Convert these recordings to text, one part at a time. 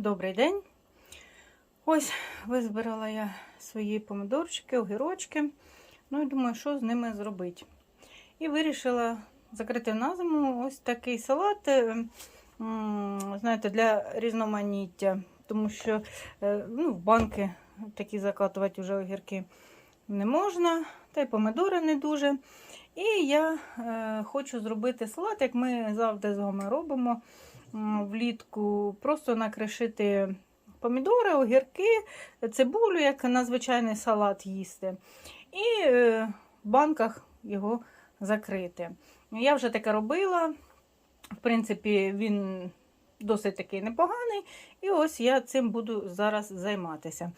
Добрий день. Ось визбирала я свої помидорчики, огірочки. Ну і думаю, що з ними зробити. І вирішила закрити на зиму ось такий салат, е, знаєте, для різноманіття. Тому що е, ну, в банки такі закатувати вже огірки не можна, та й помидори не дуже. І я е, хочу зробити салат, як ми завжди з вами робимо влітку. Просто накришити помідори, огірки, цибулю, як на звичайний салат їсти. І е, в банках його закрити. Я вже таке робила. В принципі, він досить такий непоганий. І ось я цим буду зараз займатися.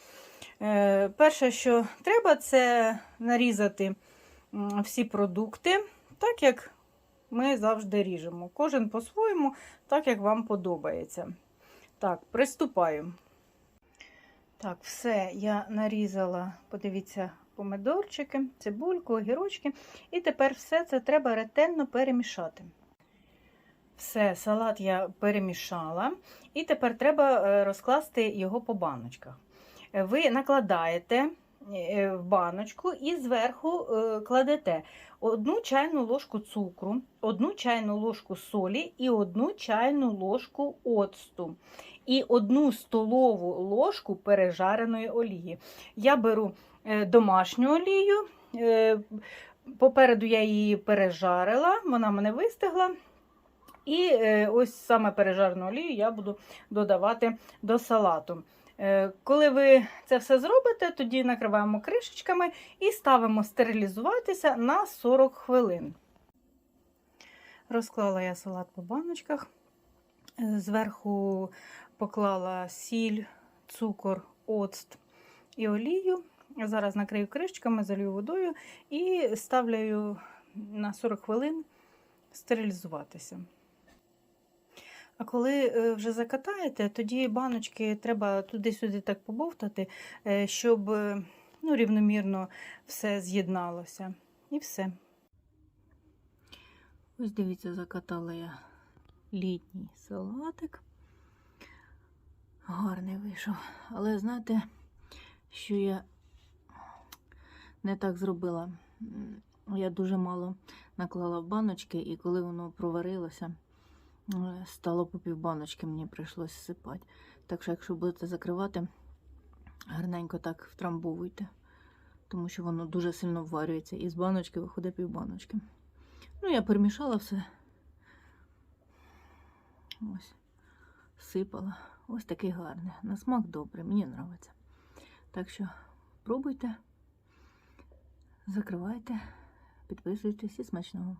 Е, перше, що треба, це нарізати всі продукти, так як ми завжди ріжемо. Кожен по-своєму, так як вам подобається. Так, приступаю. Так, все, я нарізала, подивіться, помидорчики, цибульку, огірочки. І тепер все це треба ретельно перемішати. Все, салат я перемішала. І тепер треба е, розкласти його по баночках. Е, Ви накладаєте в баночку і зверху е, кладете одну чайну ложку цукру, одну чайну ложку солі і одну чайну ложку оцту. І одну столову ложку пережареної олії. Я беру е, домашню олію. е, Попереду я її пережарила, вона мене вистигла. І е, ось саме пережарену олію я буду додавати до салату. Е, Коли ви це все зробите, тоді накриваємо кришечками і ставимо стерилізуватися на 40 хвилин. Розклала я салат по баночках. Зверху поклала сіль, цукор, оцт і олію. Зараз накрию кришечками, залью водою і ставлю на 40 хвилин стерилізуватися. А коли е, вже закатаєте, тоді баночки треба туди-сюди так побовтати, е, щоб е, ну, рівномірно все з'єдналося. І все. Ось дивіться, закатала я літній салатик. Гарний вийшов. Але знаєте, що я не так зробила? Я дуже мало наклала в баночки, і коли воно проварилося, стало по півбаночки, мені прийшлося сипати. Так що, якщо будете закривати, гарненько так втрамбовуйте, тому що воно дуже сильно вварюється, і з баночки виходить півбаночки. Ну, я перемішала все. Ось, сипала. Ось такий гарний. На смак добрий, мені подобається. Так що пробуйте, закривайте, підписуйтесь і смачного.